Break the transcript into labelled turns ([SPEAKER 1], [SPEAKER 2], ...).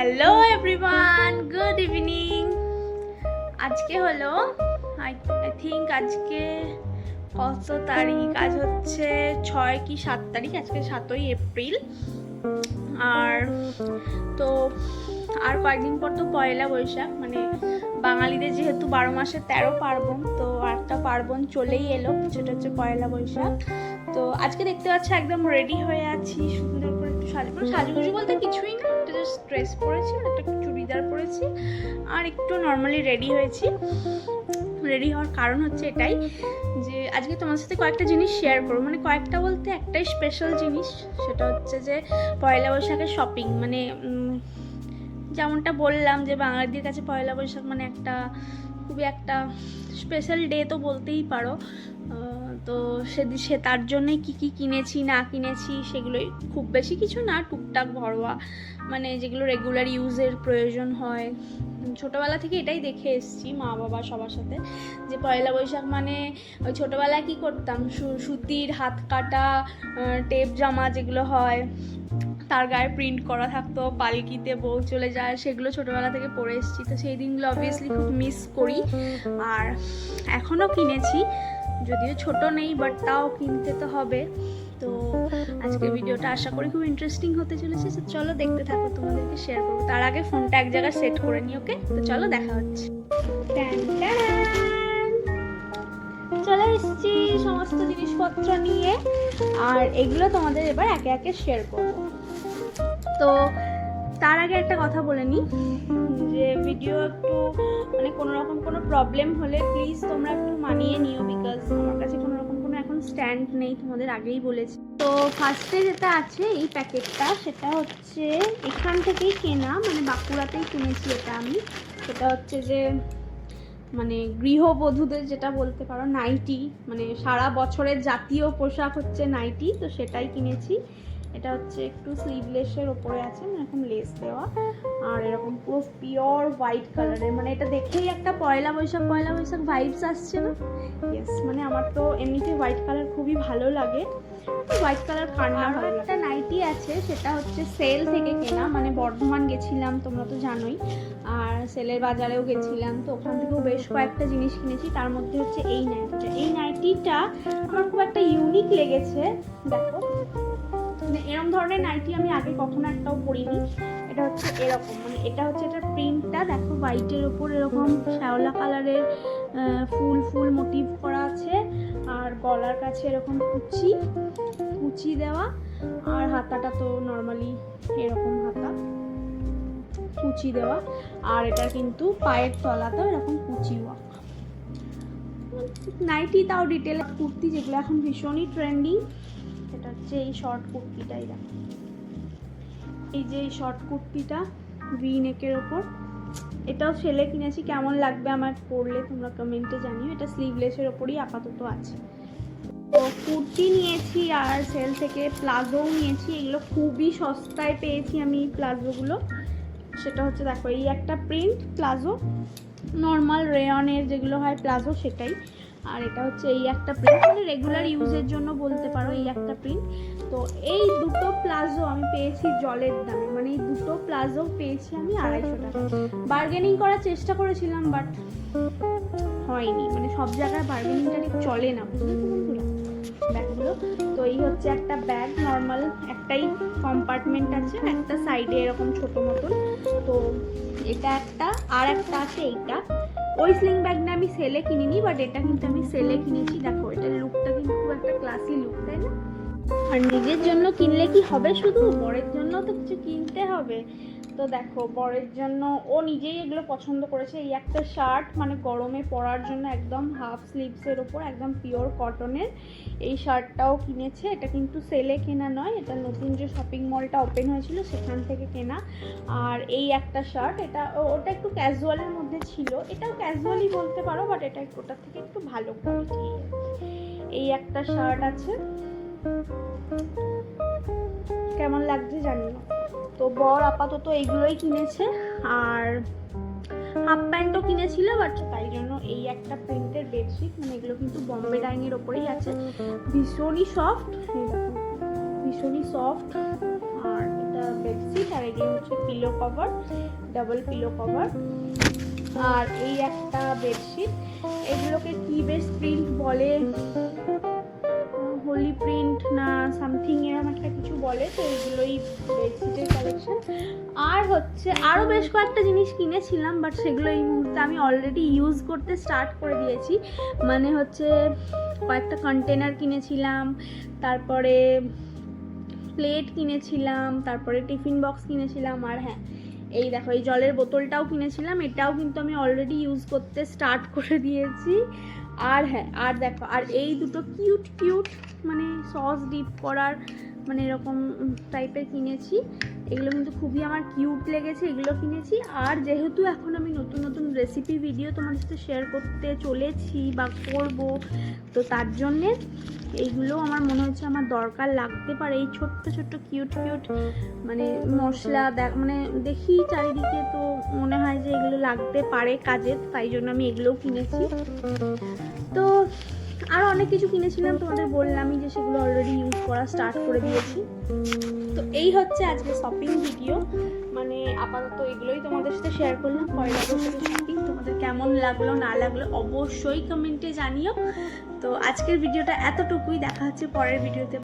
[SPEAKER 1] Hello everyone good evening আজকে হলো I think আজকে কত তারিখ? আজ হচ্ছে ছয় কি সাত তারিখ? আজকে সাতই এপ্রিল। আর তো আর কয়েকদিন পর তো পয়লা বৈশাখ মানে বাঙালিদের যেহেতু বারো মাসে তেরো পার্বণ, তো একটা পার্বণ চলেই এলো, সেটা হচ্ছে পয়লা বৈশাখ। তো আজকে দেখতে পাচ্ছি একদম রেডি হয়ে আছি, সুন্দর করে একটু সাজু বলতে কিছুই না। একটা জাস্ট ড্রেস পরেছি একটা চুড়িদার পরেছি, আর একটু নর্মালি রেডি হয়েছি। রেডি হওয়ার কারণ হচ্ছে এটাই যে, আজকে তোমার সাথে কয়েকটা জিনিস শেয়ার করব। মানে কয়েকটা বলতে একটাই স্পেশাল জিনিস, সেটা হচ্ছে যে, পয়লা বৈশাখের শপিং মানে যেমনটা বললাম যে, বাঙালিদের কাছে পয়লা বৈশাখ মানে একটা, খুবই একটা স্পেশাল ডে তো বলতেই পারো। তো সেদি সে তার জন্যে কি কি কিনেছি, না কিনেছি সেগুলোই খুব বেশি কিছু না, টুকটাক ঘরোয়া মানে যেগুলো রেগুলার ইউজের প্রয়োজন হয়। ছোটোবেলা থেকে এটাই দেখে এসেছি মা বাবা সবার সাথে যে পয়লা বৈশাখ মানে ওই ছোটোবেলায় কী করতাম? সু- সুতির হাত কাটা টেপ জামা যেগুলো হয়, তার গায়ে প্রিন্ট করা থাকতো, পালকিতে বউ চলে যায়, সেগুলো ছোটোবেলা থেকে পরে এসেছি। তো সেই দিনগুলো অবভিয়াসলি খুব মিস করি। আর এখনও কিনেছি। যদিও ছোট নেই বাট তাও কিনতে তো হবে। তো আজকের ভিডিওটা আশা করি খুব ইন্টারেস্টিং হতে চলেছে। চলো দেখতে থাকো, তোমাদেরকে শেয়ার করব। তার আগে ফোনটা এক জায়গায় সেট করে নিই ওকে তো চলো দেখা হচ্ছে। চলে সমস্ত জিনিসপত্র নিয়ে। আর এগুলো তোমাদের এবার একে একে শেয়ার করব। তো তার আগে একটা কথা বলে নিই, যে ভিডিও একটু মানে কোনো রকম কোনো প্রবলেম হলে প্লিজ তোমরা একটু মানিয়ে নিও বিকজ আমার কাছে কোনো রকম কোনো এখন স্ট্যান্ড নেই, তোমাদের আগেই বলেছি। তো ফার্স্টে যেটা আছে এই প্যাকেটটা সেটা হচ্ছে এখান থেকেই কেনা মানে বাঁকুড়াতেই কিনেছি এটা আমি। সেটা হচ্ছে যে মানে গৃহবধূদের যেটা বলতে পারো, নাইটি মানে সারা বছরের জাতীয় পোশাক হচ্ছে নাইটি, তো সেটাই কিনেছি। এটা হচ্ছে একটু স্লিভলেসের ওপরে আছে মানে এরকম লেস দেওয়া। আর এরকম পুরো পিওর হোয়াইট কালারের মানে এটা দেখেই একটা পয়লা বৈশাখ পয়লা বৈশাখ ভাইবস আসছে না? ইয়েস মানে আমার তো এমনিতে হোয়াইট কালার খুবই ভালো লাগে। হোয়াইট কালার কান্না ভালো একটা নাইটি আছে সেটা হচ্ছে সেল থেকে কেনা মানে বর্ধমান গেছিলাম তোমরা তো জানোই। আর সেলের বাজারেও গেছিলাম তো ওখান থেকেও বেশ কয়েকটা জিনিস কিনেছি। তার মধ্যে হচ্ছে এই নাইটিটা এই নাইটিটা আমার খুব একটা ইউনিক লেগেছে। দেখো। মানে এরকম ধরনের নাইটি আমি আগে কখনো একটাও পরিনি। এটা হচ্ছে এরকম মানে এটা হচ্ছে এটার প্রিন্টটা। দেখো হোয়াইটের ওপর এরকম শ্যাওলা কালারের ফুল ফুল মোটিভ করা আছে। আর গলার কাছে এরকম কুচি কুচি দেওয়া। আর হাতাটা তো নর্মালি এরকম হাতা, কুচি দেওয়া। আর এটা কিন্তু পায়ের তলাতেও এরকম কুচি ওয়াক নাইটি তাও ডিটেল কুর্তি যেগুলো এখন ভীষণই ট্রেন্ডিং এটা হচ্ছে এই শর্ট কুর্তিটাই দেখো। এই যে এই শর্ট কুর্তিটা ভি নেকের ওপর। এটাও ছেলে কিনেছি, কেমন লাগবে আমার পরলে তোমরা কমেন্টে জানিও। এটা স্লিভলেসের ওপরই আপাতত আছে। তো কুর্তি নিয়েছি আর সেল থেকে প্লাজোও নিয়েছি, এগুলো খুবই সস্তায় পেয়েছি আমি এই প্লাজোগুলো। সেটা হচ্ছে দেখো, এই একটা প্রিন্ট প্লাজো নর্মাল রেয়নের যেগুলো হয় প্লাজো সেটাই। আর এটা হচ্ছে এই একটা প্রিন্ট মানে রেগুলার ইউজের জন্য বলতে পারো এই একটা প্রিন্ট তো এই দুটো প্লাজো আমি পেয়েছি জলের দামে মানে এই দুটো প্লাজো পেয়েছি আমি আড়াইশো টাকা। বার্গেনিং করার চেষ্টা করেছিলাম বাট হয়নি। মানে সব জায়গায় বার্গেনিংটা ঠিক চলে না তো এই হচ্ছে একটা ব্যাগ নর্মাল একটাই কম্পার্টমেন্ট আছে, একটা সাইডে এরকম ছোট মতন। তো এটা একটা, আর একটা আছে এইটা। ওই স্লিং ব্যাগটা আমি সেলে কিনিনি বাট এটা কিন্তু আমি সেলে কিনেছি। দেখো, এটার লুকটা কিন্তু খুব একটা ক্লাসি লুক তাই না? আর নিজের জন্য কিনলে কি হবে শুধু? বরের জন্য তো কিছু কিনতে হবে। তো দেখো, বরের জন্য ও নিজেই এগুলো পছন্দ করেছে। এই একটা শার্ট মানে গরমে পরার জন্য একদম হাফ স্লিভসের ওপর একদম পিওর কটনের এই শার্টটাও কিনেছে। এটা কিন্তু সেলে কেনা নয়, এটা নতুন যে শপিং মলটা ওপেন হয়েছিল সেখান থেকে কেনা। আর এই একটা শার্ট এটা ওটা একটু ক্যাজুয়ালের মধ্যে ছিল। এটাও ক্যাজুয়ালি বলতে পারো বাট এটা ওটার থেকে একটু ভালো কোয়ালিটি এই একটা শার্ট আছে। কেমন লাগছে জানি না। তো বর আপাতত এইগুলোই কিনেছে, আর হাফ প্যান্টও কিনেছিল বাট তাই জন্য এই একটা প্রিন্টের বেডশিট মানে এগুলো কিন্তু বম্বে ডাইনের ওপরেই আছে। ভীষণই সফট ভীষণই সফট আর এটা বেডশিট আর এগুলো হচ্ছে pillow cover double pillow cover আর এই একটা বেডশিট এগুলোকে কি বেশ প্রিন্ট বলে? হোলি প্রিন্ট না সামথিং এরকম একটা কিছু বলে, তো এইগুলোই বেডশিটের কালেকশন আর হচ্ছে আরও বেশ কয়েকটা জিনিস কিনেছিলাম বাট সেগুলো এই মুহূর্তে আমি অলরেডি ইউজ করতে স্টার্ট করে দিয়েছি। মানে হচ্ছে কয়েকটা কন্টেনার কিনেছিলাম, তারপরে প্লেট কিনেছিলাম, তারপরে টিফিন বক্স কিনেছিলাম, আর হ্যাঁ এই দেখো, এই জলের বোতলটাও কিনেছিলাম, এটাও কিন্তু আমি অলরেডি ইউজ করতে স্টার্ট করে দিয়েছি। আর হ্যাঁ আর দেখো, আর এই দুটো কিউট কিউট মানে সস ডিপ করার মানে এরকম টাইপের কিনেছি। এগুলো কিন্তু খুবই আমার কিউট লেগেছে, এগুলো কিনেছি। আর যেহেতু এখন আমি নতুন নতুন রেসিপি ভিডিও তোমাদের সাথে শেয়ার করতে চলেছি বা করব, তো তার জন্যে এইগুলো আমার মনে হচ্ছে আমার দরকার লাগতে পারে। এই ছোট্ট ছোট্ট কিউট কিউট মানে মশলা দেখ মানে দেখি চারিদিকে তো লাগতে পারে কাজে তাই জন্য আমি এগুলোও কিনেছি। তো আর অনেক কিছু কিনেছিলাম, তোমাদের বললামই যে সেগুলো অলরেডি ইউজ করা স্টার্ট করে দিয়েছি। তো এই হচ্ছে আজকে শপিং ভিডিও মানে আপাতত এগুলোই তোমাদের সাথে শেয়ার করলাম, পয়লা বৈশাখের শপিং তোমাদের কেমন লাগল, না লাগল অবশ্যই কমেন্টে জানিও। তো আজকের ভিডিওটা এতটুকুই, দেখা হচ্ছে পরের ভিডিওতে